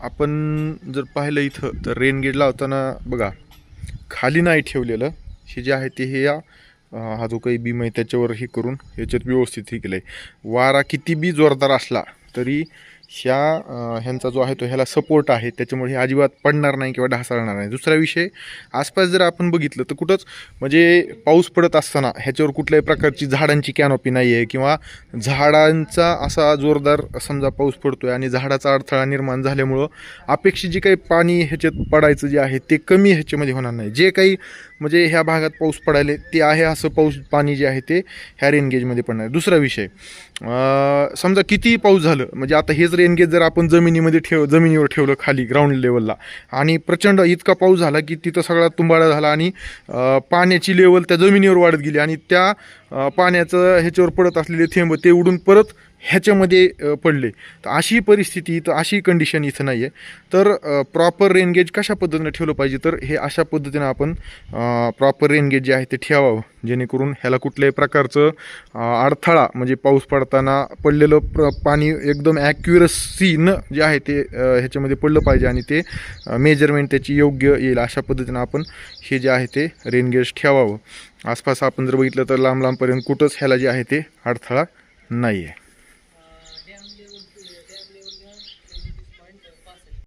आपण जर पाहिलं इथं तर रेनगेट लावताना बघा खाली नाही ठेवलेलं. हे जे आहे ते हे या हा जो काही बीम आहे त्याच्यावर हे करून ह्याच्यात व्यवस्थित हे केलं आहे वारा किती बी जोरदार असला तरी ह्या ह्यांचा जो आहे तो ह्याला सपोर्ट आहे त्याच्यामुळे हे अजिबात पडणार नाही किंवा ढासळणार नाही. दुसरा विषय आसपास जर आपण बघितलं तर कुठंच म्हणजे पाऊस पडत असताना ह्याच्यावर कुठल्याही प्रकारची झाडांची कॅनॉपी नाही आहे किंवा झाडांचा असा जोरदार समजा पाऊस पडतो आहे आणि झाडाचा अडथळा निर्माण झाल्यामुळं अपेक्षित जे काही पाणी ह्याच्यात पडायचं जे आहे ते कमी ह्याच्यामध्ये होणार नाही. जे काही म्हणजे ह्या भागात पाऊस पडायले ते आहे असं पाऊस पाणी जे आहे ते ह्या रेनगेजमध्ये पडणार दुसरा विषय समजा कितीही पाऊस झालं म्हणजे आता हेच रेनगेज जर आपण जमिनीमध्ये ठेव जमिनीवर ठेवलं खाली ग्राउंड लेवलला आणि प्रचंड इतका पाऊस झाला की तिथं सगळा तुंबाळा झाला आणि पाण्याची लेवल त्या जमिनीवर वाढत गेली आणि त्या पाण्याचं ह्याच्यावर पडत असलेले थेंब ते उडून परत ह्याच्यामध्ये पडले. तर अशी परिस्थिती तर अशी कंडिशन इथं नाही आहे तर प्रॉपर रेनगेज कशा पद्धतीनं ठेवलं पाहिजे? तर हे अशा पद्धतीनं आपण प्रॉपर रेनगेज जे आहे ते ठेवावं. जेणेकरून ह्याला कुठल्याही प्रकारचं अडथळा म्हणजे पाऊस पडताना पडलेलं प्र पाणी एकदम ॲक्युरसीनं जे आहे ते ह्याच्यामध्ये पडलं पाहिजे आणि ते मेजरमेंट त्याची योग्य येईल अशा पद्धतीनं आपण हे जे आहे ते रेनगेज ठेवावं. आसपास आपण जर बघितलं तर लांब लांबपर्यंत कुठंच ह्याला जे आहे ते अडथळा नाही आहे